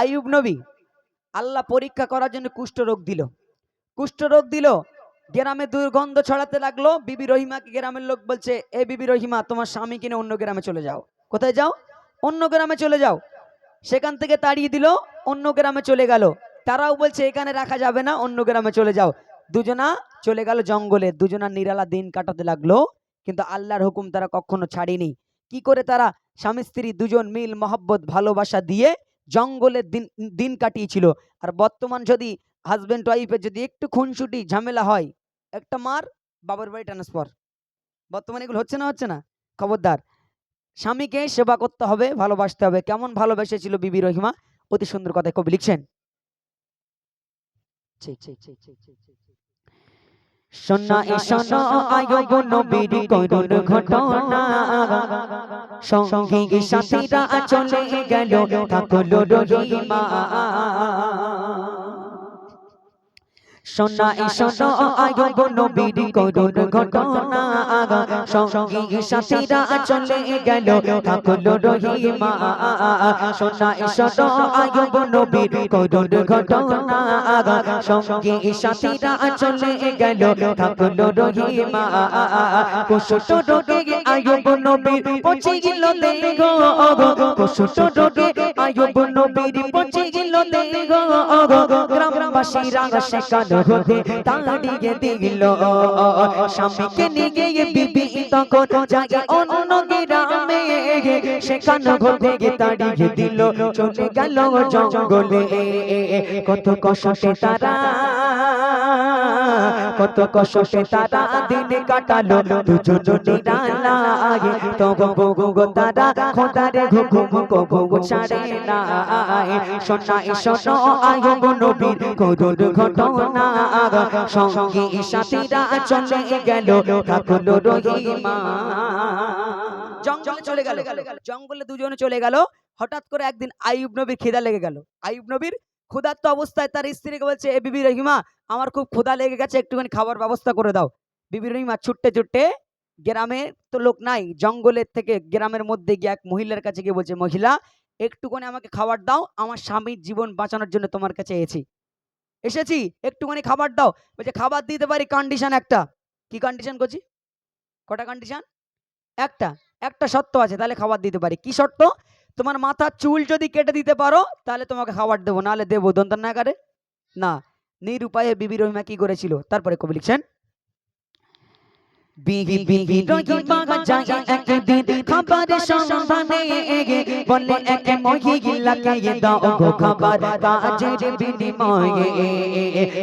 আইয়ুব নবী, আল্লাহ পরীক্ষা করার জন্য কুষ্ঠ রোগ দিল। কুষ্ঠ রোগ দিল, গ্রামে দুর্গন্ধ ছড়াতে লাগল। বিবি রহিমাকে গ্রামের লোক বলছে, এ বিবি রহিমা, তোমার স্বামী কিনে অন্য গ্রামে চলে যাও। কোথায় যাও? অন্য গ্রামে চলে যাও। সেখান থেকে তাড়িয়ে দিল, অন্য গ্রামে চলে গেল। তারাও বলছে, এখানে রাখা যাবে না, অন্য গ্রামে চলে যাও। দুজনা চলে গেল জঙ্গলে, দুজনা নিরালা দিন কাটাতে লাগল। কিন্তু আল্লাহর হুকুম তারা কখনো ছাড়েনি। কি করে তারা স্বামী স্ত্রী দুজন মিল, মহব্বত, ভালোবাসা দিয়ে জঙ্গলের দিন দিন কাটিয়েছিল। আর বর্তমান যদি হাজবেন্ড ওয়াইফের যদি একটু খুনসুটি ঝামেলা হয় একটা মার বাবার বাড়ি ট্রান্সফার বর্তমানে এগুলো হচ্ছে না হচ্ছে না? খবরদার। স্বামীকে সেবা করতে হবে ভালোবাসতে হবে। কেমন ভালোবেসেছিল বিবি রহিমা? অতি সুন্দর কথা কবি লিখছেন। শোনা শোনা আয়ব নবীর করুণ ঘটনা। সঙ্গী সাথীরা চলে গেল থাকল রহিমা। শোনা এ শোনা আয়ব নবীর করুণ ঘটনা। সঙ্গী সাথীরা চলে গেল থাকল রহিমা। শোনা এ শোনা আয়ব নবীর করুণ ঘটনা। সঙ্গী সাথীরা চলে গেল থাকল রহিমা। কুশুট রোগে আয়ব নবীর পচে গেল দেহ। কুশুট রোগে আয়ব নবীর পচে গেল দেহ। গ্রামবাসীরা সেখান হতে তাড়িয়ে দিল। স্বামীকে নিয়ে বিবি তখন যায় অন্য গ্রামে সেখান হতে তাড়িয়ে দিল। চলে গেল জঙ্গলে। কত কষ্টে তারা কত কষ্টে তারা দিন কাটালো, দুজন নিরালায় তব গো তারা খোদারে ঘুম ঘুম ছাড়ে না শোনাই শোনো আয়ব নবীর করুণ ঘটনা। সঙ্গী সাথীরা চলে গেল, থাকল রহিমা। জঙ্গলে চলে গেল। জঙ্গলে দুজনে চলে গেল। হঠাৎ করে একদিন আইয়ুব নবীর খিদা লেগে গেল। আইয়ুব নবীর ক্ষুধার্ত অবস্থায় তার স্ত্রীকে বলছে, এ বিবি রহিমা, আমার খুব ক্ষুধা লেগে গেছে, একটুখানি খাবার ব্যবস্থা করে দাও। বিবি রহিমা ছুটতে ছুটতে গ্রামে তো লোক নাই, জঙ্গলের থেকে গ্রামের মধ্যে গিয়ে এক মহিলার কাছে গিয়ে বলছে, মহিলা, একটুখানি আমাকে খাবার দাও, আমার স্বামীর জীবন বাঁচানোর জন্য তোমার কাছে এসেছি। এসেছি? একটুখানি খাবার দাও। বলছে, খাবার দিতে পারি কন্ডিশন একটা। কি কন্ডিশন করছি কটা কন্ডিশন একটা একটা শর্ত আছে, তাহলে খাবার দিতে পারি। কি শর্ত? তোমার মাথার চুল যদি কেটে দিতে পারো, তাহলে তোমাকে খাবার দেবো, নাহলে দেবো দন্তনাগারে না, নিরুপায়ে বিবি রহিমা কি করেছিল? তারপরে কবি লিখছেন বিহি বিহি রহিমা যায় একদিন খাবারের সন্ধানে বলে এক মহিলাকে দাও গো খাবার কাজের বিনিময়ে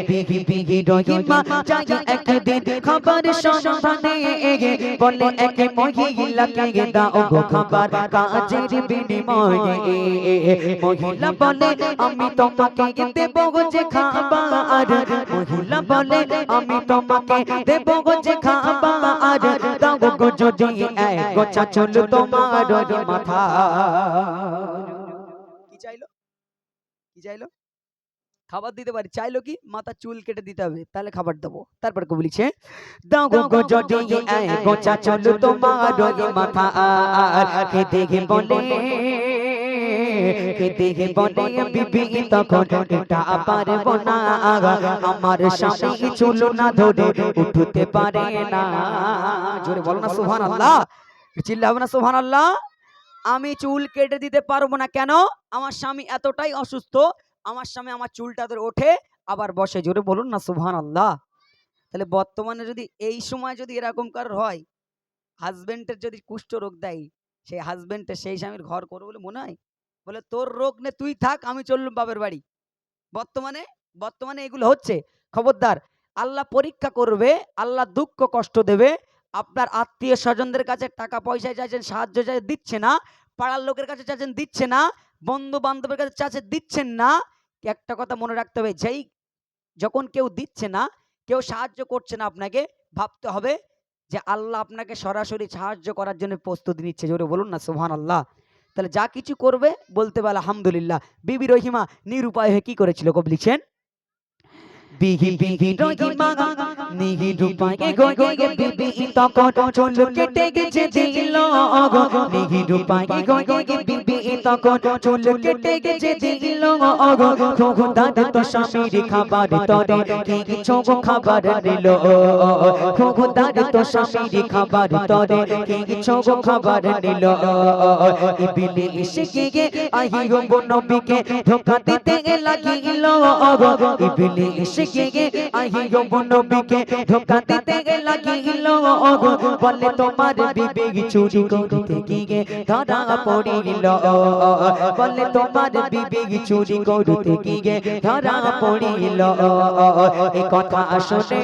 বিহি বিহি রহিমা যায় একদিন খাবারের সন্ধানে বলে এক মহিলাকে দাও গো খাবার কাজের বিনিময়ে মহিলা বলে আমি তোমাকে দেব যে খাবার। মহিলা বলে আমি তোমাকে দেব যে খাবার। দাও গো যদি এক গোছা চল তোমার মাথা। কি চাইলো? কি চাইলো? খাবার দিতে পারি। চাইলো কি? মাথা চুল কেটে দিতে হবে তাহলে খাবার দেবো। তারপর কবি লিখছে দাও গো গো যদি এক গোছা চল তোমার মাথা। কে দেখে বলে বিবি তখন এটা আমার স্বামী না ধরে উঠতে পারে না। জোরে না সুহান আল্লাহ চিল্লাবো না সুহান আল্লাহ আমি চুল কেটে দিতে পারব না কেন? আমার স্বামী এতটাই অসুস্থ। আমার স্বামী আমার চুলটা ধরে ওঠে, আবার বসে। জোরে বলুন না সুহান আল্লাহ তাহলে বর্তমানে যদি এই সময় যদি এরকম কারোর হয় হাজবেন্ডের যদি কুষ্ঠ রোগ দেয়, সেই হাজবেন্ডের সেই স্বামীর ঘর করবে বলে মনে হয়? বলে, তোর রোগ নে, তুই থাক, আমি চললুম বাপের বাড়ি। বর্তমানে বর্তমানে এগুলো হচ্ছে। খবরদার, আল্লাহ পরীক্ষা করবে, আল্লাহ দুঃখ কষ্ট দেবে। আপনার আত্মীয় স্বজনদের কাছে টাকা পয়সা চাইছেন, সাহায্য চাই, দিচ্ছে না। পাড়ার লোকের কাছে চাইছেন, দিচ্ছে না। বন্ধু বান্ধবের কাছে চাইছে, দিচ্ছেন না। একটা কথা মনে রাখতে হবে, যেই যখন কেউ দিচ্ছে না, কেউ সাহায্য করছে না আপনাকে, ভাবতে হবে যে আল্লাহ আপনাকে সরাসরি সাহায্য করার জন্য প্রস্তুতি নিচ্ছে। জোরে বলুন না সুহান আল্লাহ তাহলে যা কিছু করবে বলতে পারে আলহামদুলিল্লাহ। বিবি রহিমা নিরুপায় হয়ে কি করেছিল কবি লিখছেন বিহি বিহি রহিমা নিহিরূপায় গো গো গো বিবি তখন চুল কেটে গেছে দিল গো। নিহি নিহিরূপায় গো গো গো বিবি তখন চুল কেটে গেছে দিল গো। খোদার তো স্বামীর খাবার তরে, কি কিছু খাবার দিল নিল খোদার তো স্বামীর খাবার তরে, কি কিছু খাবার নিল ইবিলি ইশকে গে আহি আহিও নবীকে ধোকা দিতে লাগিল ইবিলি ইশকে গে আহি আহিও নবীকে ধোকা দিতে লাগিল। বলে তোমার বিবেক চুরি করতে গিয়ে ধরা পড়িল। বলে তোমার বিবেক চুরি করতে গিয়ে ধরা পড়িল। এ কথা শুনে,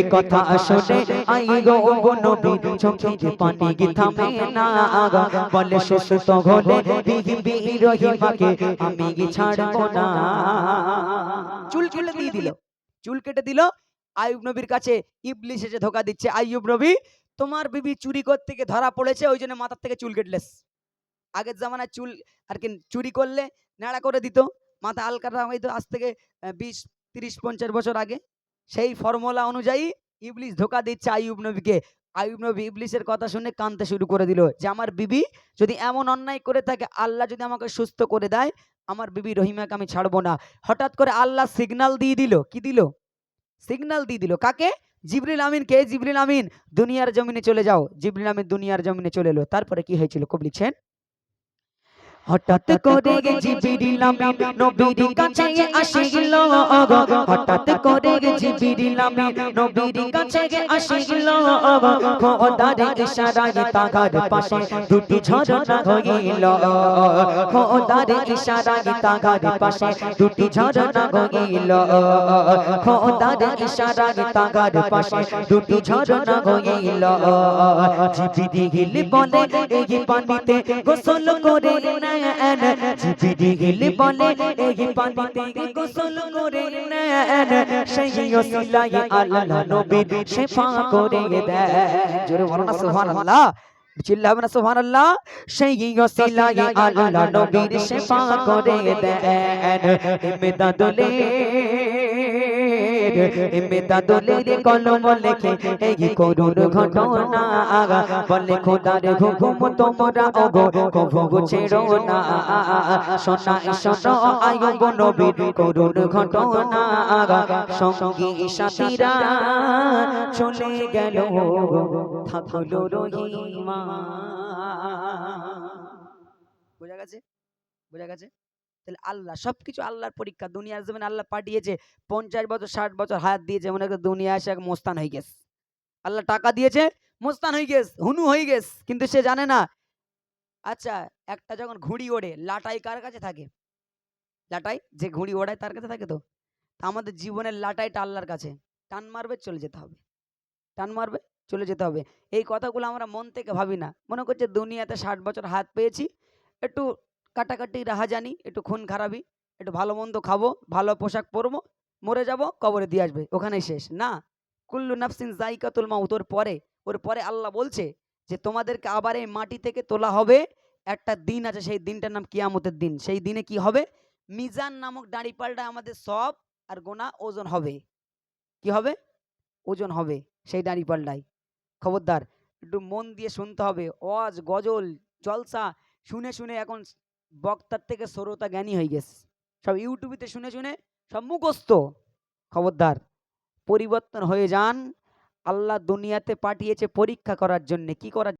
এ কথা শুনে আই গো গো নবী চোখে পানি কি থামে না। আগা বলে সুস্থ হলে বিবি রহিমাকে আমি কি ছাড়বো না। চুল কেটে দিয়ে দিল। চুল কেটে দিল। আয়ুব নবীর কাছে ইবলিশ এসে ধোকা দিচ্ছে। আয়ুব নবী, তোমার বিবি চুরি করতে গিয়ে ধরা পড়েছে, ওই জন্য মাথার থেকে চুল কেটলেস। আগের জামানায় চুল আর কি চুরি করলে নেড়া করে দিত। মাথা আলকাটা হয়তো আজ থেকে বিশ, তিরিশ, পঞ্চাশ বছর আগে। সেই ফর্মুলা অনুযায়ী ইবলিশ ধোকা দিচ্ছে আইব নবীকে। আইয়ুব নবী ইবলিসের কথা শুনে কানতে শুরু করে দিল যে, আমার বিবি যদি এমন অন্যায় করে থাকে, আল্লাহ যদি আমাকে সুস্থ করে দেয়, আমার বিবি রহিমাকে আমি ছাড়বো না। হঠাৎ করে আল্লাহ সিগন্যাল দিয়ে দিল। কি দিল? সিগন্যাল দিয়ে দিল। কাকে? জিবরিল আমিন। কে? জিবরিল আমিন। দুনিয়ার জমিনে চলে যাও। জিবরিল আমিন দুনিয়ার জমিনে চলে এলো। তারপরে কি হয়েছিল? কবি লিখছেন হঠাৎ করে জিবরিল আমিন নবীর কাছে আসিল হঠাৎ করে জিবরিল আমিন নবীর কাছে আসিল খোদার ইশারায় তাগার পাশে দুটি ঝরনা হইল খোদার ইশারায় তাগার পাশে দুটি ঝরনা হইল খোদার ইশারায় তাগার পাশে দুটি ঝরনা হইল জিবরিল বলে এই পানিতে গোসল করে নেন জিবরিল বলে, এই পানিতে গোসল করে নেন। সেই ওসিলায় আল্লাহ নবীর শেফা করে দেন। জোরে বলো না, সুবহানাল্লাহ। চিল্লাবে সুবহানাল্লাহ। সেই ওসিলায় আল্লাহ নবীর শেফা করে দেন। ইমদাদুলে ইমদাদুলের কলম লেখে, এই করুণ ঘটনা বলে খোদার হুকুম তোমরা ওগো কভু ছেড়ো না। সোনা সোনা আয়ুব নবীর করুণ ঘটনা সঙ্গী সাথীরা চলে গেল, থাকল রহিমা। বোঝা গেছে? বোঝা গেছে? তাহলে আল্লাহ। সবকিছু আল্লাহর পরীক্ষা। দুনিয়ার জমিন আল্লাহ পাঠিয়েছে। পঞ্চাশ বছর, ষাট বছর হায়াত দিয়েছে। মনে করে দুনিয়া এসে এক মোস্তান হয়ে গেছে। আল্লাহ টাকা দিয়েছে, মোস্তান হয়ে গেছে, হুনু হয়ে গেছে। কিন্তু সে জানে না আচ্ছা একটা যখন ঘুড়ি ওড়ে, লাটাই কার কাছে থাকে? লাটাই? যে ঘুড়ি ওড়ায় তার কাছে থাকে তো? আমাদের জীবনের লাটাইটা আল্লাহর কাছে। টান মারবে, চলে যেতে হবে। টান মারবে, চলে যেতে হবে। এই কথাগুলো আমরা মন থেকে ভাবি না। মনে করছে দুনিয়াতে ষাট বছর হাত পেয়েছি। একটু কাটাকাটি রাহাজানি, একটু খুন খারাপি, একটু ভালো মন্দ খাব, ভালো পোশাক পরবো, মরে যাব, কবরে দিয়ে আসবে, ওখানেই শেষ। না, কুল্লু নাফসিন জাইকাতুল মাউত, ওর পরে ওর পরে আল্লাহ বলছে যে, তোমাদেরকে আবার এই মাটি থেকে তোলা হবে, একটা দিন আছে, সেই দিনটার নাম কিয়ামতের দিন, সেই দিনে কি হবে? মিজান নামক দাড়ি পাল্টা আমাদের সব আর গোনা ওজন হবে। কি হবে? ওজন হবে, সেই দাড়ি পাল্টাই খবরদার, একটু মন দিয়ে শুনতে হবে, ওয়াজ, গজল, জলসা, শুনে শুনে এখন বক্তার থেকে শ্রোতা জ্ঞানী হয়ে গেছে। সব ইউটিউবে শুনে শুনে সব মুখস্থ। খবরদার, পরিবর্তন হয়ে যান। আল্লাহ দুনিয়াতে পাঠিয়েছে পরীক্ষা করার জন্য। কি করার